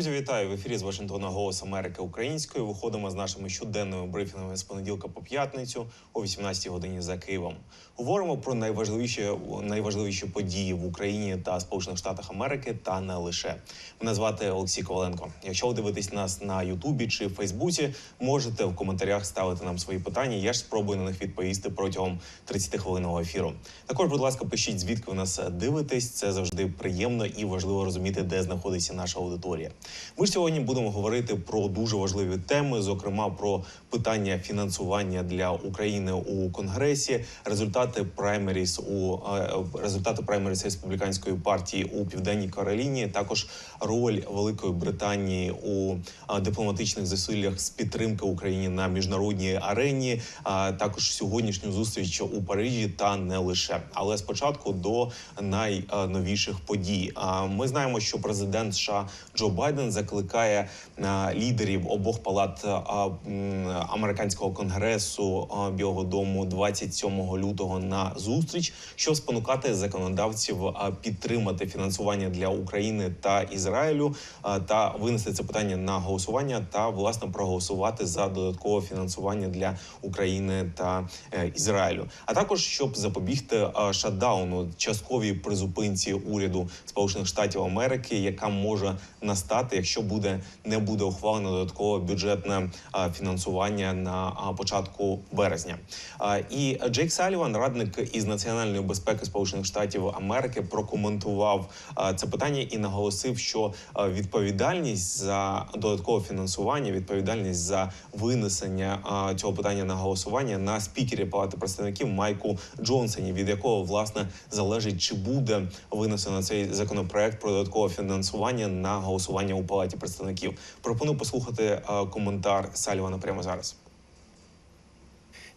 Друзі, вітаю в ефірі з Вашингтона Голос Америки українською. Виходимо з нашими щоденними брифінгами з понеділка по п'ятницю о 18 годині за Києвом. Говоримо про найважливіші найважливіші події в Україні та Сполучених Штатах Америки, та не лише. Мене звати Олексій Коваленко. Якщо ви дивитесь нас на Ютубі чи Фейсбуці, можете в коментарях ставити нам свої питання. Я ж спробую на них відповісти протягом 30 хвилинного ефіру. Також, будь ласка, пишіть звідки ви нас дивитесь. Це завжди приємно і важливо розуміти, де знаходиться наша аудиторія. Ми сьогодні будемо говорити про дуже важливі теми, зокрема про питання фінансування для України у Конгресі, результати праймеріс у е, результати праймеріс республіканської партії у південній Кароліні. Також роль Великої Британії у е, дипломатичних зусиллях з підтримки Україні на міжнародній арені. А також сьогоднішню зустріч у Парижі та не лише. Але спочатку до найновіших подій. Ми знаємо, що президент США Джо Байден закликає а, лідерів обох палат американського конгресу Білого Дому 27 лютого на зустріч, щоб спонукати законодавців підтримати фінансування для України та Ізраїлю та винести це питання на голосування та власне проголосувати за додаткове фінансування для України та е, Ізраїлю, а також щоб запобігти шатдауну, частковій призупинці уряду Сполучених Штатів Америки, яка може настати, якщо буде не буде ухвалено додаткове бюджетне фінансування на початку березня. І Джейк Саліван, радник із національної безпеки Сполучених Штатів Америки, прокоментував це питання і наголосив, що відповідальність за додаткове фінансування, відповідальність за винесення цього питання на голосування на спікері Палати представників Майку Джонсоні, від якого власне залежить, чи буде винесено цей законопроект про додаткове фінансування на голосування у Палаті представників. Пропоную послухати коментар Салівана прямо зараз.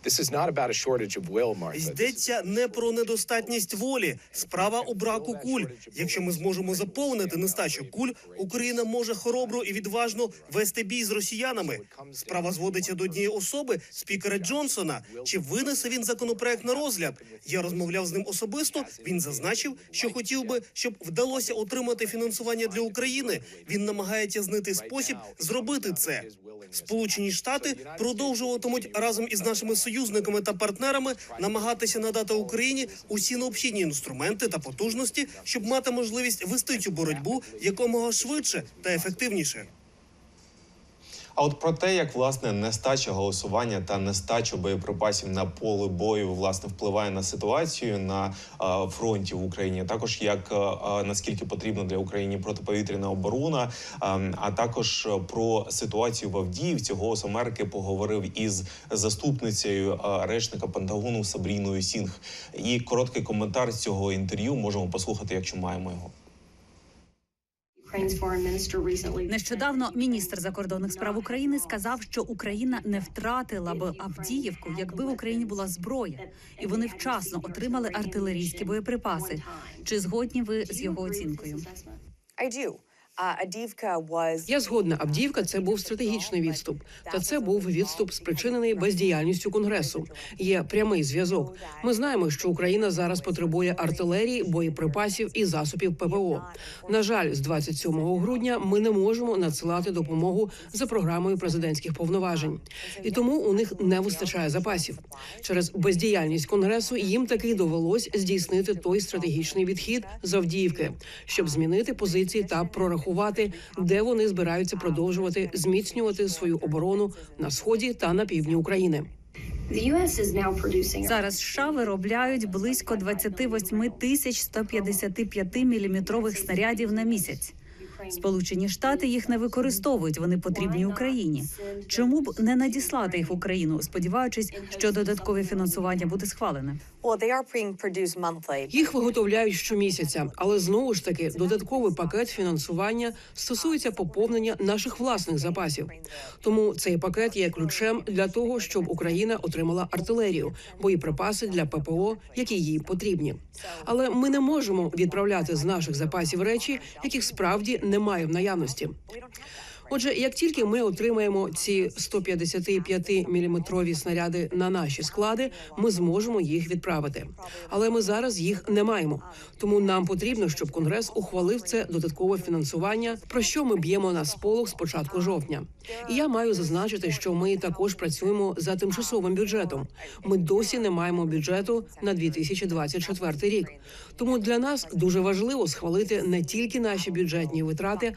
This is not about a shortage of will, Martha. Йдеться не про недостатність волі. Справа у браку куль. Якщо ми зможемо заповнити нестачу куль, Україна може хоробро і відважно вести бій з росіянами. Справа зводиться до однієї особи, спікера Джонсона. Чи винесе він законопроект на розгляд? Я розмовляв з ним особисто. Він зазначив, що хотів би, щоб вдалося отримати фінансування для України. Він намагається знайти спосіб зробити це. Сполучені Штати продовжуватимуть разом із нашими союзниками та партнерами намагатися надати Україні усі необхідні інструменти та потужності, щоб мати можливість вести цю боротьбу якомога швидше та ефективніше. А от про те, як власне нестача голосування та нестача боєприпасів на поле бою власне впливає на ситуацію на е, фронті в Україні, також як е, наскільки потрібна для України протиповітряна оборона, е, а також е, про ситуацію в Авдіївці голос Америки поговорив із заступницею е, речника Пентагону Сабріною Сінг. І короткий коментар з цього інтерв'ю можемо послухати, якщо маємо його. Нещодавно міністр закордонних справ України сказав, що Україна не втратила б Авдіївку, якби в Україні була зброя, і вони вчасно отримали артилерійські боєприпаси. Чи згодні ви з його оцінкою? Я згодна. Авдіївка це був стратегічний відступ, та це був відступ, спричинений бездіяльністю конгресу. Є прямий зв'язок. Ми знаємо, що Україна зараз потребує артилерії, боєприпасів і засобів ППО. На жаль, з 27 грудня ми не можемо надсилати допомогу за програмою президентських повноважень, і тому у них не вистачає запасів. Через бездіяльність конгресу їм таки довелось здійснити той стратегічний відхід з Авдіївки, щоб змінити позиції та прорахувати, де вони збираються продовжувати зміцнювати свою оборону на сході та на півдні України. Зараз США виробляють близько 28 тисяч 155 міліметрових снарядів на місяць. Сполучені Штати їх не використовують. Вони потрібні Україні. Чому б не надіслати їх в Україну, сподіваючись, що додаткове фінансування буде схвалене? Їх виготовляють щомісяця, але знову ж таки додатковий пакет фінансування стосується поповнення наших власних запасів. Тому цей пакет є ключем для того, щоб Україна отримала артилерію, боєприпаси для ППО, які їй потрібні. Але ми не можемо відправляти з наших запасів речі, яких справді немає в наявності. Отже, як тільки ми отримаємо ці 155 міліметрові снаряди на наші склади, ми зможемо їх відправити. Але ми зараз їх не маємо. Тому нам потрібно, щоб конгрес ухвалив це додаткове фінансування, про що ми б'ємо на сполох з початку жовтня. І я маю зазначити, що ми також працюємо за тимчасовим бюджетом. Ми досі не маємо бюджету на 2024 рік. Тому для нас дуже важливо схвалити не тільки наші бюджетні витрати,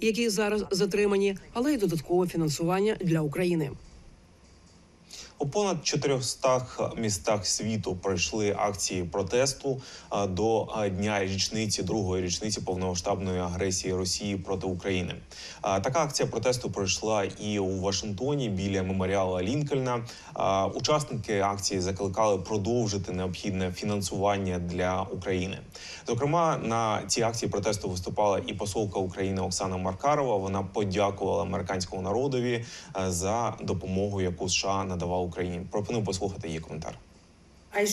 які зараз затримані, але й додаткове фінансування для України. У понад 400 містах світу пройшли акції протесту до дня річниці другої річниці повномасштабної агресії Росії проти України. Така акція протесту пройшла і у Вашингтоні біля меморіала Лінкольна. Учасники акції закликали продовжити необхідне фінансування для України. Зокрема, на цій акції протесту виступала і посолка України Оксана Маркарова. Вона подякувала американському народові за допомогу, яку США надавав Україні. Пропоную послухати її коментар. I.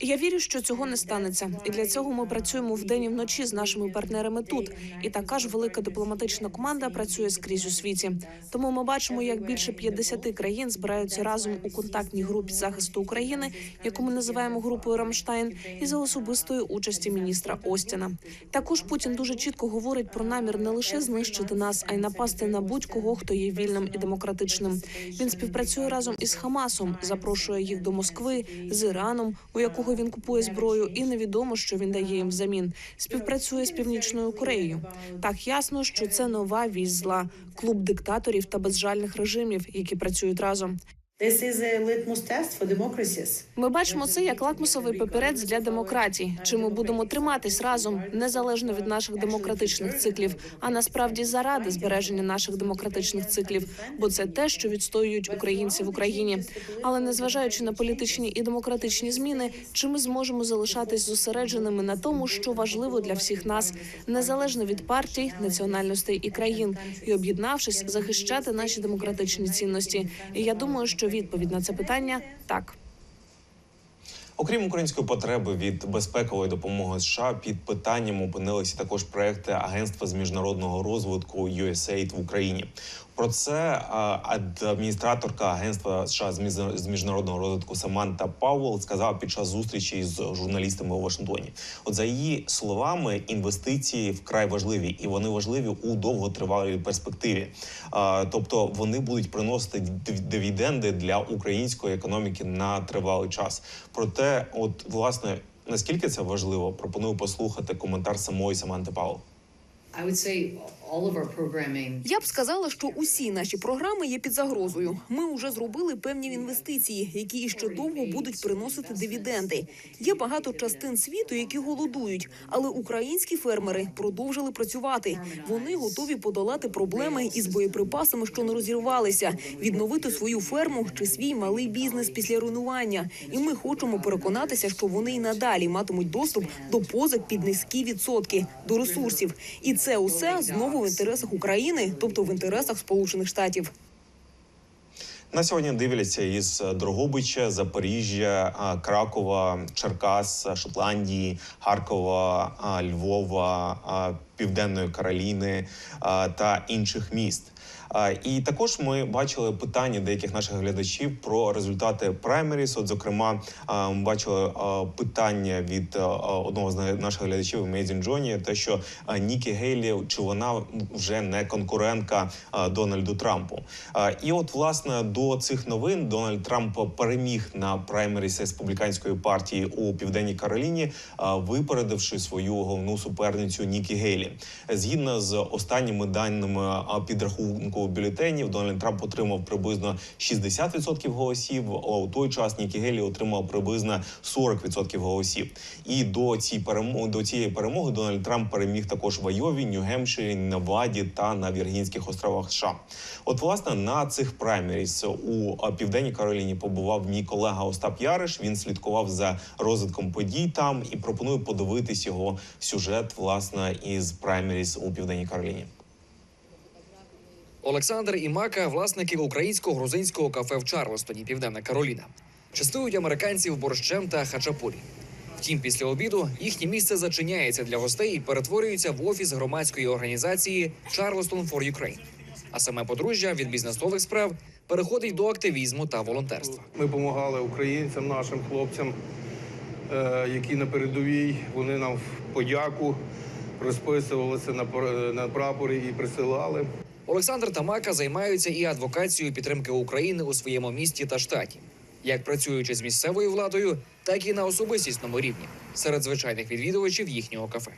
Я вірю, що цього не станеться, і для цього ми працюємо вдень і вночі з нашими партнерами тут. І така ж велика дипломатична команда працює скрізь у світі. Тому ми бачимо, як більше 50 країн збираються разом у контактній групі захисту України, яку ми називаємо групою Рамштайн, і за особистої участі міністра Остіна. Також Путін дуже чітко говорить про намір не лише знищити нас, а й напасти на будь-кого, хто є вільним і демократичним. Він співпрацює разом із Хамасом, запрошує їх до Москви з Іраном, у якого він купує зброю, і невідомо, що він дає їм взамін. Співпрацює з північною Кореєю. Так ясно, що це нова вісь зла, клуб диктаторів та безжальних режимів, які працюють разом. Ми бачимо це як лакмусовий папірець для демократій. Чи ми будемо триматись разом незалежно від наших демократичних циклів, а насправді заради збереження наших демократичних циклів, бо це те, що відстоюють українці в Україні. Але незважаючи на політичні і демократичні зміни, чи ми зможемо залишатись зосередженими на тому, що важливо для всіх нас, незалежно від партій, національностей і країн, і об'єднавшись, захищати наші демократичні цінності. І я думаю, що відповідь на це питання так. Окрім української потреби від безпекової допомоги США, під питанням опинилися також проекти Агентства з міжнародного розвитку USAID в Україні. Про це адміністраторка агентства США з міжнародного розвитку Саманта Пауэлл сказала під час зустрічі з журналістами у Вашингтоні. От за її словами, інвестиції вкрай важливі, і вони важливі у довготривалій перспективі. Тобто вони будуть приносити дивіденди для української економіки на тривалий час. Проте, от власне, наскільки це важливо, пропоную послухати коментар самої Саманти Пауэлл. I would say Я б сказала, що усі наші програми є під загрозою. Ми вже зробили певні інвестиції, які ще довго будуть приносити дивіденди. Є багато частин світу, які голодують, але українські фермери продовжили працювати. Вони готові подолати проблеми із боєприпасами, що не розірвалися, відновити свою ферму чи свій малий бізнес після руйнування. І ми хочемо переконатися, що вони й надалі матимуть доступ до позик під низькі відсотки до ресурсів. І це усе знову в інтересах України, тобто в інтересах Сполучених Штатів. На сьогодні дивляться із Дрогобича, Запоріжжя, Кракова, Черкас, Шотландії, Харкова, Львова, Південної Кароліни та інших міст. І також ми бачили питання деяких наших глядачів про результати праймеріс. От, зокрема, бачили питання від одного з наших глядачів Amazing Johnny, те, що Нікі Гейлі чи вона вже не конкурентка Дональду Трампу. І от власне до цих новин Дональд Трамп переміг на праймеріс республіканської партії у південній Кароліні, випередивши свою головну суперницю Нікі Гейлі. Згідно з останніми даними а, підрахунку бюлетенів, Дональд Трамп отримав приблизно 60% голосів. А у той час Нікі Гейлі отримав приблизно 40% голосів. І до цієї перемоги до цієї перемоги Дональд Трамп переміг також в Айові, Нью-Гемпширі, Неваді та на Віргінських островах США. От власне на цих праймеріс у південній Кароліні побував мій колега Остап Яриш. Він слідкував за розвитком подій там і пропоную подивитись його сюжет власне із праймеріс у південній Кароліні. Олександр і Мака власники українсько-грузинського кафе в Чарлестоні, Південна Кароліна. Частують американців борщем та хачапурі. Втім, після обіду їхнє місце зачиняється для гостей і перетворюється в офіс громадської організації Charleston for Ukraine. А саме подружжя від бізнесових справ переходить до активізму та волонтерства. Ми допомагали українцям, нашим хлопцям, е, які на передовій. Вони нам в подяку розписувалися на пр- на прапорі і присилали. Олександр Тамака займаються і адвокацією підтримки України у своєму місті та штаті, як працюючи з місцевою владою, так і на особистісному рівні серед звичайних відвідувачів їхнього кафе.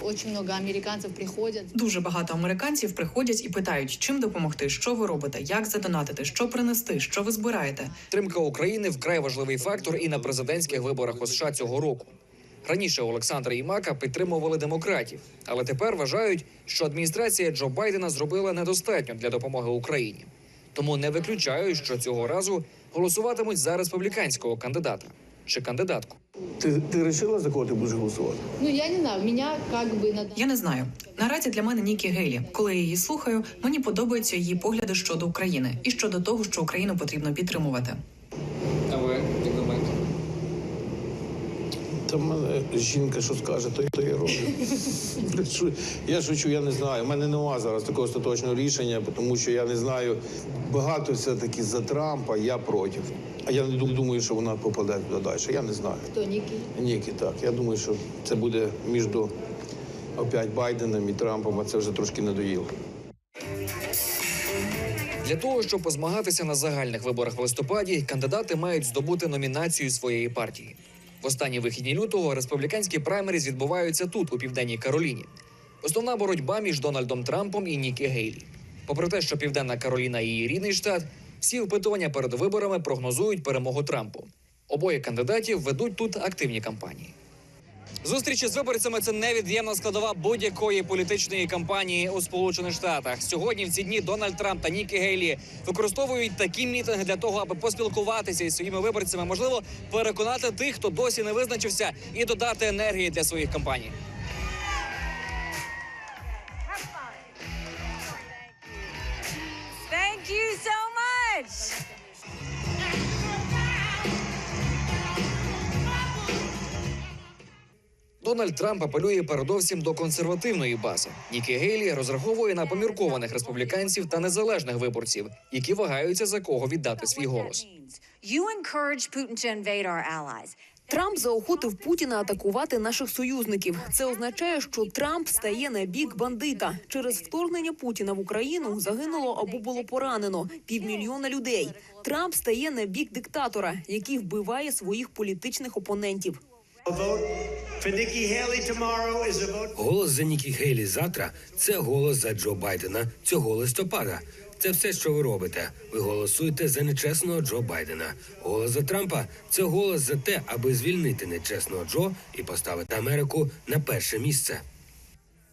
Очень много американцев приходят. Дуже багато американців приходять і питають, чим допомогти, що ви робите, як задонатити, що принести, що ви збираєте. Підтримка України вкрай важливий фактор і на президентських виборах у США цього року. Раніше Олександра і Мака підтримували демократів, але тепер вважають, що адміністрація Джо Байдена зробила недостатньо для допомоги Україні. Тому не виключають, що цього разу голосуватимуть за республіканського кандидата чи кандидатку. Ти, ти вирішила, за кого ти будеш голосувати? Ну, я не знаю, меня как бы надо... Я не знаю. Наразі для мене Нікі Гейлі. Коли я її слухаю, мені подобаються її погляди щодо України і щодо того, що Україну потрібно підтримувати. А ви як думаєте? Мене жінка, що скаже, то, то я роблю. Я шучу, я не знаю. У мене немає зараз такого остаточного рішення, тому що я не знаю. Багато все-таки за Трампа, я проти. А я не думаю, що вона попаде туди далі. Я не знаю. Кто, Ники? Ніки, так. Я думаю, що це буде між опять Байденом і Трампом, а це вже трошки надоїло. Для того, щоб позмагатися на загальних виборах в листопаді, кандидати мають здобути номінацію своєї партії. Останні вихідні лютого республіканські праймеріз відбуваються тут, у південній Кароліні. Основна боротьба між Дональдом Трампом і Нікі Гейлі. Попри те, що Південна Кароліна її рідний штат, всі опитування перед виборами прогнозують перемогу Трампу. Обоє кандидатів ведуть тут активні кампанії. Зустрічі з виборцями це невід'ємна складова будь-якої політичної кампанії у Сполучених Штатах. Сьогодні в ці дні Дональд Трамп та Нікі Гейлі використовують такі мітинги для того, аби поспілкуватися із своїми виборцями, можливо, переконати тих, хто досі не визначився, і додати енергії для своїх кампаній. Thank you so much. Дональд Трамп апелює передовсім до консервативної бази. Нікі Гейлі розраховує на поміркованих республіканців та незалежних виборців, які вагаються за кого віддати свій голос. Трамп заохотив Путіна атакувати наших союзників. Це означає, що Трамп стає на бік бандита. Через вторгнення Путіна в Україну загинуло або було поранено півмільйона людей. Трамп стає на бік диктатора, який вбиває своїх політичних опонентів. Голос за Нікі Гейлі завтра це голос за Джо Байдена цього листопада. Це все, що ви робите. Ви голосуєте за нечесного Джо Байдена. Голос за Трампа це голос за те, аби звільнити нечесного Джо і поставити Америку на перше місце.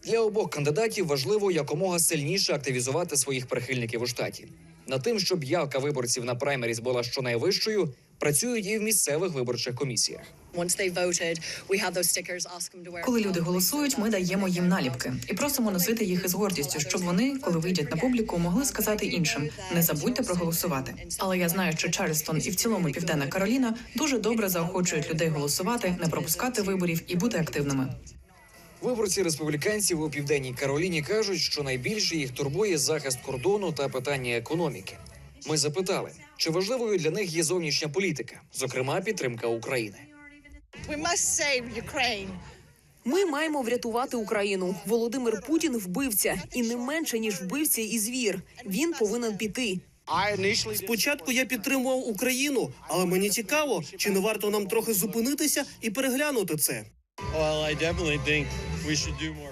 Для обох кандидатів важливо якомога сильніше активізувати своїх прихильників у штаті. Над тим, щоб явка виборців на праймеріз була щонайвищою, працюють і в місцевих виборчих комісіях. Коли люди голосують, ми даємо їм наліпки і просимо носити їх із гордістю, щоб вони, коли вийдять на публіку, могли сказати іншим: не забудьте проголосувати. Але я знаю, що Чарльстон і в цілому Південна Кароліна дуже добре заохочують людей голосувати, не пропускати виборів і бути активними. Виборці республіканців у південній Кароліні кажуть, що найбільше їх турбує захист кордону та питання економіки. Ми запитали, чи важливою для них є зовнішня політика, зокрема підтримка України. We must save Ukraine. Ми маємо врятувати Україну. Володимир Путін вбивця, і не менше ніж вбивця і звір. Він повинен піти. Спочатку я підтримував Україну, але мені цікаво, чи не варто нам трохи зупинитися і переглянути це.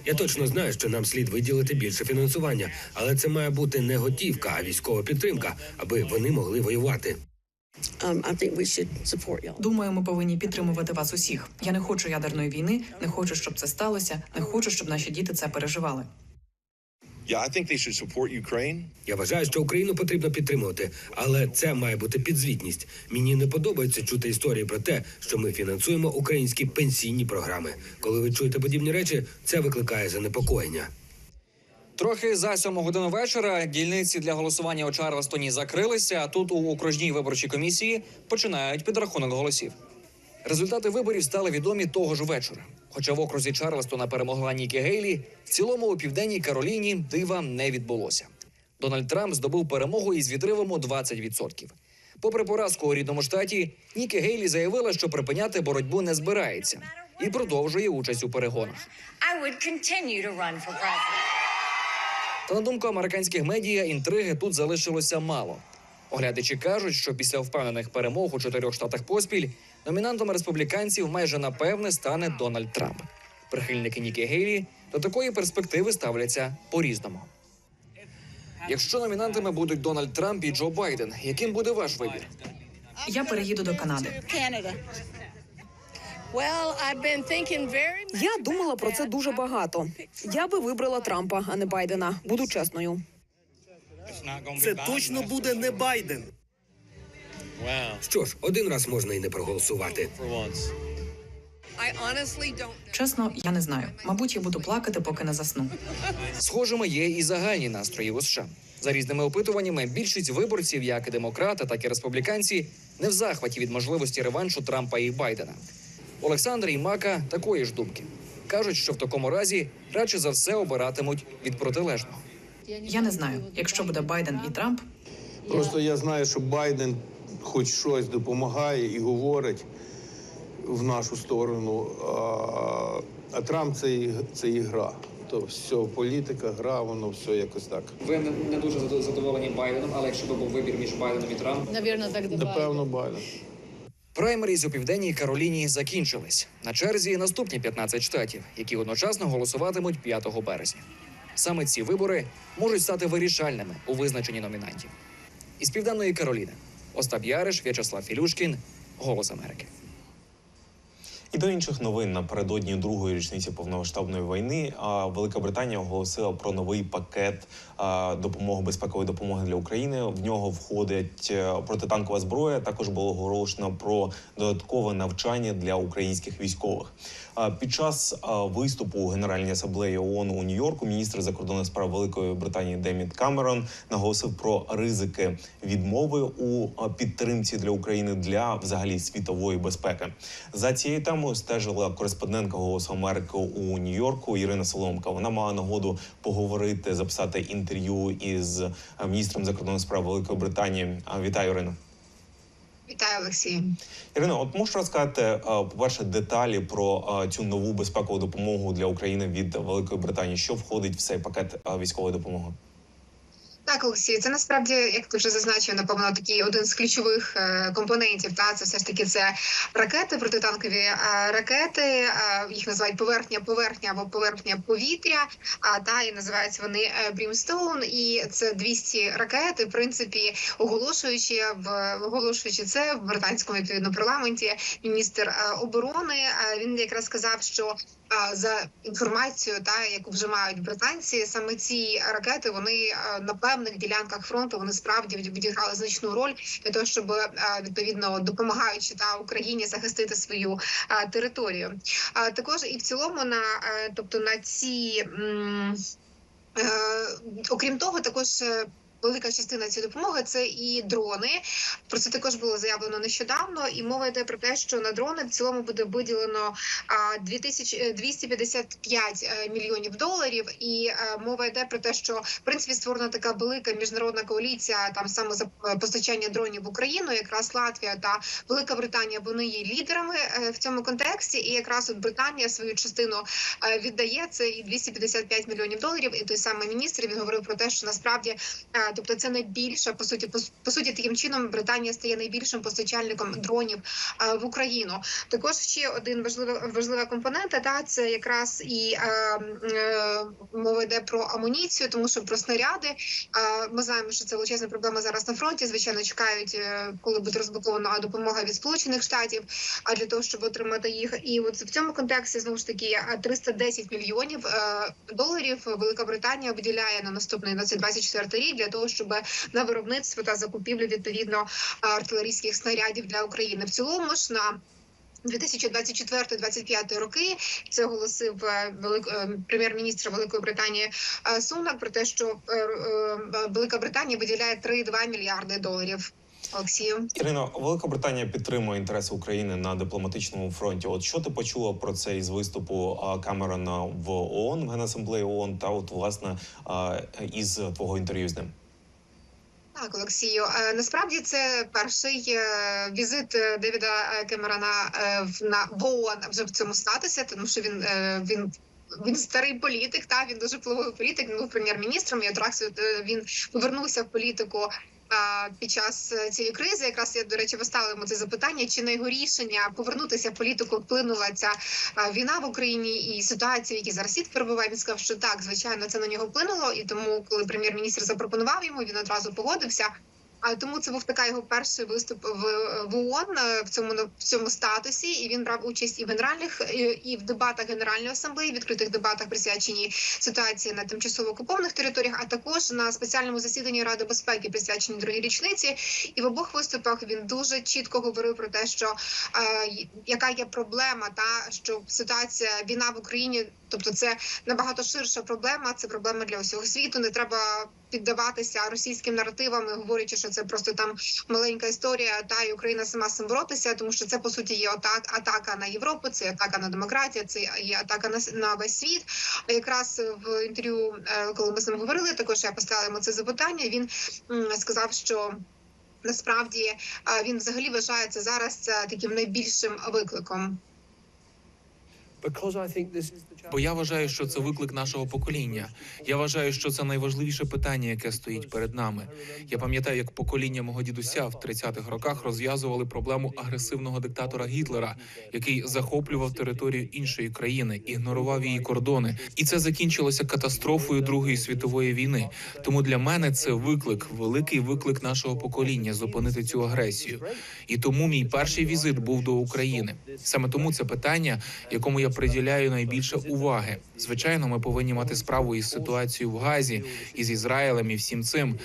Я точно знаю, що нам слід виділити більше фінансування, але це має бути не готівка, а військова підтримка, аби вони могли воювати. Думаю, ми повинні підтримувати вас усіх. Я не хочу ядерної війни, не хочу, щоб це сталося, не хочу, щоб наші діти це переживали. Я вважаю, що Україну потрібно підтримувати, але це має бути підзвітність. Мені не подобається чути історії про те, що ми фінансуємо українські пенсійні програми. Коли ви чуєте подібні речі, це викликає занепокоєння. Трохи за сьому годину вечора дільниці для голосування у Чарльстоні закрилися. А тут у окружній виборчій комісії починають підрахунок голосів. Результати виборів стали відомі того ж вечора. Хоча в окрузі Чарлстона перемогла Нікі Гейлі, в цілому у південній Кароліні дива не відбулося. Дональд Трамп здобув перемогу із відривом у 20%. Попри поразку у рідному штаті, Нікі Гейлі заявила, що припиняти боротьбу не збирається і продовжує участь у перегонах. I would continue to run for president. Та на думку американських медіа, інтриги тут залишилося мало. Оглядачі кажуть, що після впевнених перемог у чотирьох штатах поспіль номінантом республіканців майже напевне стане Дональд Трамп. Прихильники Нікі Гейлі до такої перспективи ставляться по-різному. Якщо номінантами будуть Дональд Трамп і Джо Байден, яким буде ваш вибір? Я переїду до Канади. Я думала про це дуже багато. Я би вибрала Трампа, а не Байдена. Буду чесною. Це точно буде не Байден. Що ж, один раз можна і не проголосувати. I honestly Чесно, я не знаю. Мабуть, я буду плакати, поки не засну. Схожими є і загальні настрої у США. За різними опитуваннями, більшість виборців, як і демократи, так і республіканці, не в захваті від можливості реваншу Трампа і Байдена. Олександр і Мака такої ж думки кажуть, що в такому разі радше за все обиратимуть від протилежного. Я не знаю, якщо буде Байден і Трамп, Просто я знаю, що Байден хоч щось допомагає і говорить в нашу сторону. А, а Трамп це, і- це і гра. То все, політика, гра, воно все якось так. Ви не дуже задоволені Байденом, але якщо б був вибір між Байденом і Трампом, Наверное, тогда Напевно, Байден. Праймеріз у південній Кароліні закінчились. На черзі наступні 15 штатів, які одночасно голосуватимуть 5 березня. Саме ці вибори можуть стати вирішальними у визначенні номінантів. Із південної Кароліни Остап Яриш, В'ячеслав Філюшкін, Голос Америки. І до інших новин напередодні другої річниці повномасштабної війни Велика Британія оголосила про новий пакет допомоги безпекової допомоги для України. В нього входить е, протитанкова зброя. Також було оголошено про додаткове навчання для українських військових. Під час виступу у Генеральній асамблеї ООН у Нью-Йорку міністр закордонних справ Великої Британії Демід Камерон наголосив про ризики відмови у підтримці для України для взагалі світової безпеки. За цією темою стежила кореспондентка Голосу Америки у Нью-Йорку Ірина Соломка. Вона мала нагоду поговорити, записати інтерв'ю із міністром закордонних справ Великої Британії. Вітаю, Ірина. Вітаю, Олексій. Ірина, от можеш розказати, е, по-перше, деталі про е, цю нову безпекову допомогу для України від Великої Британії, що входить в цей пакет е, військової допомоги? Так, Олексій, це насправді, як ти вже зазначив, напевно, такий один з ключових е, компонентів. Та це все ж таки це ракети, протитанкові е, ракети. е, їх називають поверхня, поверхня або поверхня повітря. А та і називаються вони Brimstone. І це 200 ракет. В принципі, оголошуючи в оголошуючи це в британському відповідно парламенті, міністр оборони він якраз сказав, що за інформацією, та яку вже мають британці, саме ці ракети вони а, на певних ділянках фронту вони справді відіграли значну роль для того, щоб відповідно допомагаючи та Україні захистити свою територію. Також і в цілому на е, тобто на ці е, окрім того, також. Велика частина цієї допомоги це і дрони. Про це також було заявлено нещодавно. І мова йде про те, що на дрони в цілому буде виділено а, 2000, е, 255 е, мільйонів доларів. І е, мова йде про те, що в принципі створена така велика міжнародна коаліція там саме за постачання дронів в Україну. Якраз Латвія та Велика Британія вони є лідерами в цьому контексті. І якраз от Британія свою частину віддає це і 255 мільйонів доларів. І той самий міністр він говорив про те, що насправді тобто це найбільша по суті, по, по суті, таким чином Британія стає найбільшим постачальником дронів е, в Україну. Також ще один важлива важлива компонента. Та це якраз і е, е, мова йде про амуніцію, тому що про снаряди е, ми знаємо, що це величезна проблема зараз на фронті. Звичайно, чекають, коли буде розблокована допомога від Сполучених Штатів. А для того, щоб отримати їх, і от в цьому контексті знову ж таки е, 310 мільйонів доларів Велика Британія виділяє на наступний на цей 24 рік для того, щоб на виробництво та закупівлю відповідно артилерійських снарядів для України. В цілому ж на 2024-2025 роки це оголосив е, е, прем'єр-міністр Великої Британії е, Сунак про те, що е, е, Велика Британія виділяє 3,2 мільярди доларів. Олексію. Ірино, Велика Британія підтримує інтереси України на дипломатичному фронті. От що ти почула про це із виступу Камерона в ООН в Генасамблеї ООН та от власне із твого інтерв'ю з ним? Так, Олексію, Е, насправді це перший е, візит е, Девіда Кемерона в на в ООН вже в цьому статусі, тому що він він. Він старий політик, та він дуже впливовий політик. Він був прем'єр-міністром. І одразу він повернувся в політику під час е, цієї кризи. Якраз я до речі поставила це запитання. Чи на його рішення повернутися в політику вплинула ця війна в Україні і ситуація, в якій зараз світ перебуває? Він сказав, що так, звичайно, це на нього вплинуло. І тому, коли прем'єр-міністр запропонував йому, він одразу погодився. А тому це був така його перший виступ в, в ООН е, в цьому в цьому статусі. І він брав участь і в генеральних і, в дебатах Генеральної асамблеї, відкритих дебатах, присвячені ситуації на тимчасово окупованих територіях, а також на спеціальному засіданні Ради безпеки, присвячені другій річниці. І в обох виступах він дуже чітко говорив про те, що е, яка є проблема, та що ситуація війна в Україні, тобто це набагато ширша проблема. Це проблема для усього світу. Не треба піддаватися російським наративам, говорячи, що це просто там маленька історія, та і Україна сама з цим боротися, тому що це по суті є атак, атака на Європу, це атака на демократію, це є атака на, на весь світ. А якраз в інтерв'ю, е, коли ми з ним говорили, також я поставила йому це запитання. Він сказав, що. Насправді е, він взагалі вважає це зараз таким найбільшим викликом. Бо я вважаю, що це виклик нашого покоління. Я вважаю, що це найважливіше питання, яке стоїть перед нами. Я пам'ятаю, як покоління мого дідуся в 30-х роках розв'язували проблему агресивного диктатора Гітлера, який захоплював територію іншої країни, ігнорував її кордони, і це закінчилося катастрофою Другої світової війни. Тому для мене це виклик, великий виклик нашого покоління зупинити цю агресію. І тому мій перший візит був до України. Саме тому це питання, якому я приділяю найбільше уваги. Звичайно, ми повинні мати справу із ситуацією в Газі, із Ізраїлем і всім цим.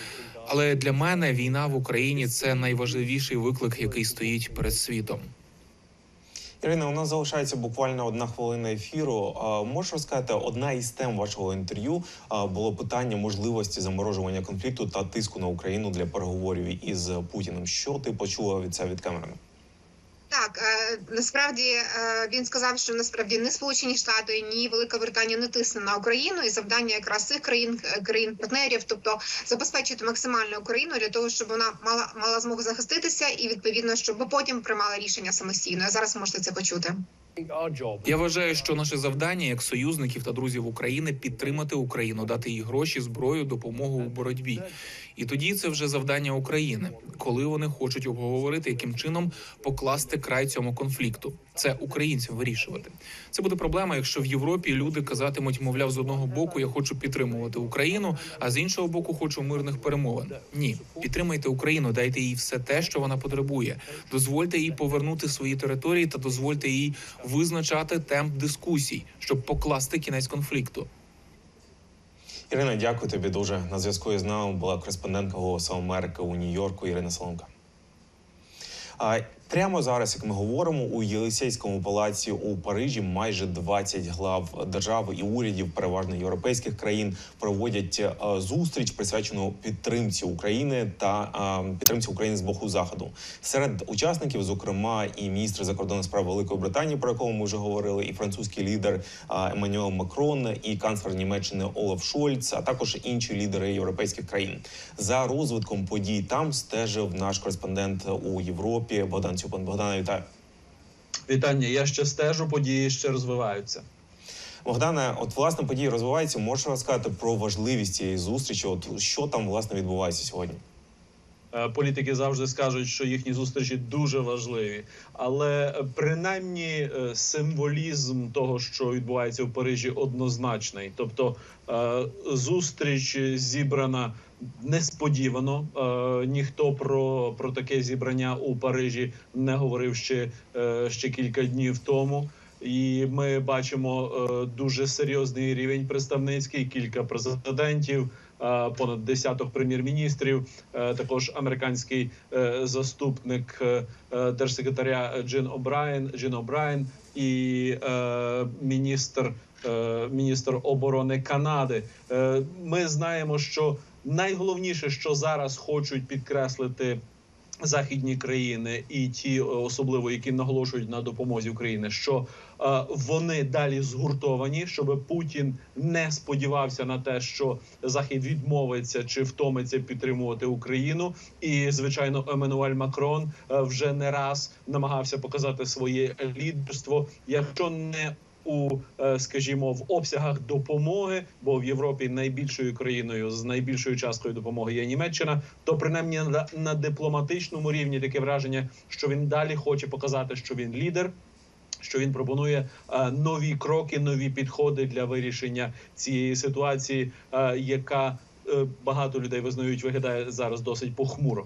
Але для мене війна в Україні це найважливіший виклик, який стоїть перед світом. Ірина, у нас залишається буквально одна хвилина ефіру. Можеш розказати, одна із тем вашого інтерв'ю було питання можливості заморожування конфлікту та тиску на Україну для переговорів із Путіним. Що ти почула від це від Камерона? Так, е, насправді е, він сказав, що насправді не Сполучені Штати, ні Велика Британія не тисне на Україну, і завдання якраз цих країн е, країн партнерів, тобто забезпечити максимально Україну для того, щоб вона мала мала змогу захиститися, і відповідно, щоб потім приймала рішення самостійно. А Зараз можете це почути. Я вважаю, що наше завдання як союзників та друзів України підтримати Україну, дати їй гроші, зброю, допомогу у боротьбі. І тоді це вже завдання України, коли вони хочуть обговорити, яким чином покласти край цьому конфлікту. Це українцям вирішувати. Це буде проблема, якщо в Європі люди казатимуть, мовляв, з одного боку я хочу підтримувати Україну, а з іншого боку хочу мирних перемовин. Ні, підтримайте Україну, дайте їй все те, що вона потребує. Дозвольте їй повернути свої території та дозвольте їй визначати темп дискусій, щоб покласти кінець конфлікту. Ірина, дякую тобі дуже. На зв'язку із нами була кореспондентка Голосу Америки у Нью-Йорку Ірина Соломка. Прямо зараз, як ми говоримо, у Єлисейському палаці у Парижі майже 20 глав держав і урядів, переважно європейських країн, проводять е, зустріч, присвячену підтримці України та е, підтримці України з боку заходу. Серед учасників, зокрема, і міністр закордонних справ Великої Британії, про якого ми вже говорили, і французький лідер е, Еммануел Макрон, і канцлер Німеччини Олаф Шольц, а також інші лідери європейських країн. За розвитком подій там стежив наш кореспондент у Європі Богдан Цюпан. Богдана, вітаю. Вітання. Я ще стежу, події ще розвиваються. Богдане, от власне події розвиваються. Можеш розказати про важливість цієї зустрічі? От що там власне відбувається сьогодні? Е, Політики завжди скажуть, що їхні зустрічі дуже важливі, але е, принаймні е, символізм того, що відбувається в Парижі, однозначний. Тобто зустріч зібрана несподівано. Е, Ніхто про, про таке зібрання у Парижі не говорив ще, е, ще кілька днів тому. І ми бачимо е, дуже серйозний рівень представницький, кілька президентів, е, понад десяток прем'єр-міністрів, е, також американський е, заступник е, е, держсекретаря Джин О'Брайен, Джин О'Брайен і е, міністр, е, міністр оборони Канади. Е, Ми знаємо, що найголовніше, що зараз хочуть підкреслити західні країни і ті, е, особливо які наголошують на допомозі Україні, що е, вони далі згуртовані, щоб Путін не сподівався на те, що Захід відмовиться чи втомиться підтримувати Україну. І звичайно, Еммануель Макрон е, вже не раз намагався показати своє лідерство, якщо не у, е, скажімо, в обсягах допомоги, бо в Європі найбільшою країною з найбільшою часткою допомоги є Німеччина, то принаймні на, дипломатичному рівні таке враження, що він далі хоче показати, що він лідер. Що він пропонує е, нові кроки, нові підходи для вирішення цієї ситуації, е, яка е, багато людей визнають, виглядає зараз досить похмуро.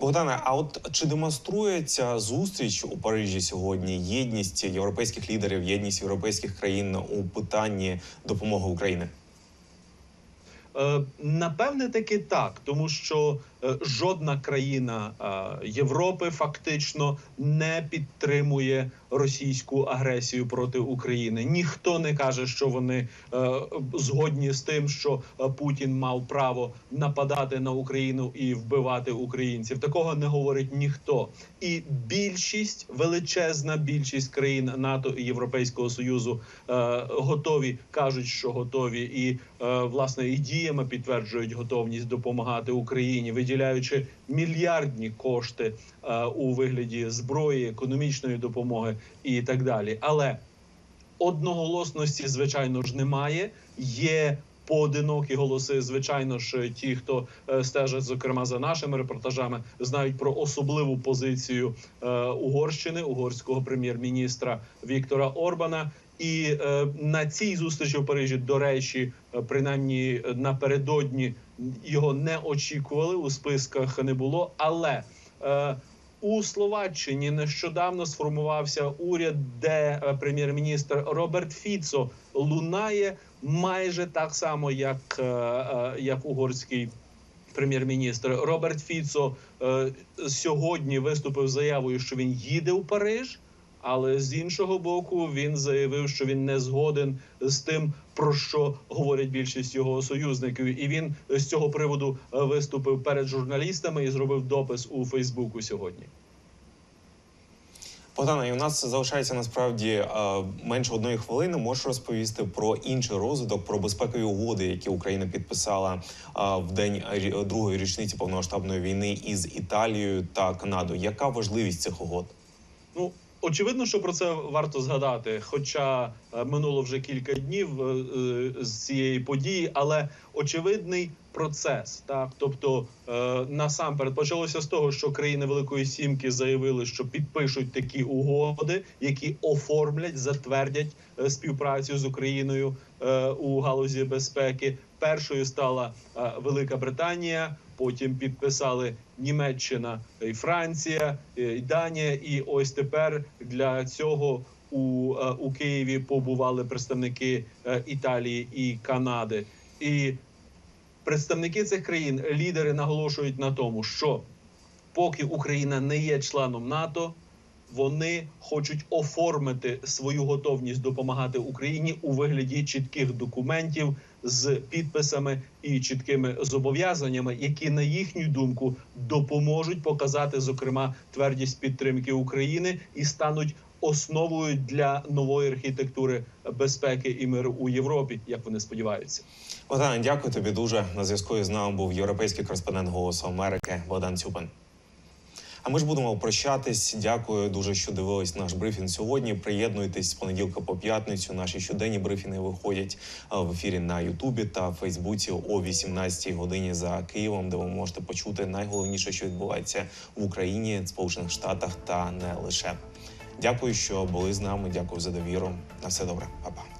Богдане, а от чи демонструє ця зустріч у Парижі сьогодні єдність європейських лідерів, єдність європейських країн у питанні допомоги Україні? Е, Напевне, таки так, тому що жодна країна е, Європи фактично не підтримує російську агресію проти України. Ніхто не каже, що вони е, згодні з тим, що е, Путін мав право нападати на Україну і вбивати українців. Такого не говорить ніхто. І більшість, величезна більшість країн НАТО і Європейського союзу е, готові кажуть, що готові, і е, власне і діями підтверджують готовність допомагати Україні, виділяючи мільярдні кошти е, у вигляді зброї, економічної допомоги і так далі. Але одноголосності, звичайно ж, немає. Є поодинокі голоси. Звичайно ж, ті, хто е, стежать, зокрема за нашими репортажами, знають про особливу позицію е, Угорщини, угорського прем'єр-міністра Віктора Орбана. І е, на цій зустрічі в Парижі, до речі, е, принаймні е, напередодні його не очікували у списках не було. Але е, у Словаччині нещодавно сформувався уряд, де е, прем'єр-міністр Роберт Фіцо лунає майже так само, як, е, е, як угорський. Прем'єр-міністр Роберт Фіцо е, сьогодні виступив з заявою, що він їде у Париж. Але з іншого боку, він заявив, що він не згоден з тим, про що говорять більшість його союзників, і він з цього приводу е, виступив перед журналістами і зробив допис у Фейсбуку сьогодні. Богдана, і у нас залишається насправді е, менше одної хвилини. Можеш розповісти про інший розвиток, про безпекові угоди, які Україна підписала е, в день другої річниці повномасштабної війни із Італією та Канадою. Яка важливість цих угод? Ну очевидно, що про це варто згадати. Хоча е, минуло вже кілька днів е, е, з цієї події, але очевидний процес, так тобто насамперед почалося з того, що країни Великої Сімки заявили, що підпишуть такі угоди, які оформлять, затвердять співпрацю з Україною у галузі безпеки. Першою стала Велика Британія. Потім підписали Німеччина і Франція, і Данія. І ось тепер для цього у, е, у Києві побували представники е, Італії і Канади. І представники цих країн, лідери наголошують на тому, що поки Україна не є членом НАТО, вони хочуть оформити свою готовність допомагати Україні у вигляді чітких документів з підписами і чіткими зобов'язаннями, які на їхню думку допоможуть показати, зокрема, твердість підтримки України і стануть основою для нової архітектури безпеки і миру у Європі, як вони сподіваються. Богдане, дякую тобі дуже. На зв'язку з нами був європейський кореспондент Голосу Америки Богдан Цюпин. А ми ж будемо прощатись. Дякую дуже, що дивились наш брифінг сьогодні. Приєднуйтесь з понеділка по п'ятницю. Наші щоденні брифінги виходять в ефірі на Ютубі та Фейсбуці о 18 годині за Києвом, де ви можете почути найголовніше, що відбувається в Україні, Сполучених Штатах та не лише. Дякую, що були з нами. Дякую за довіру. На все добре, Па-па.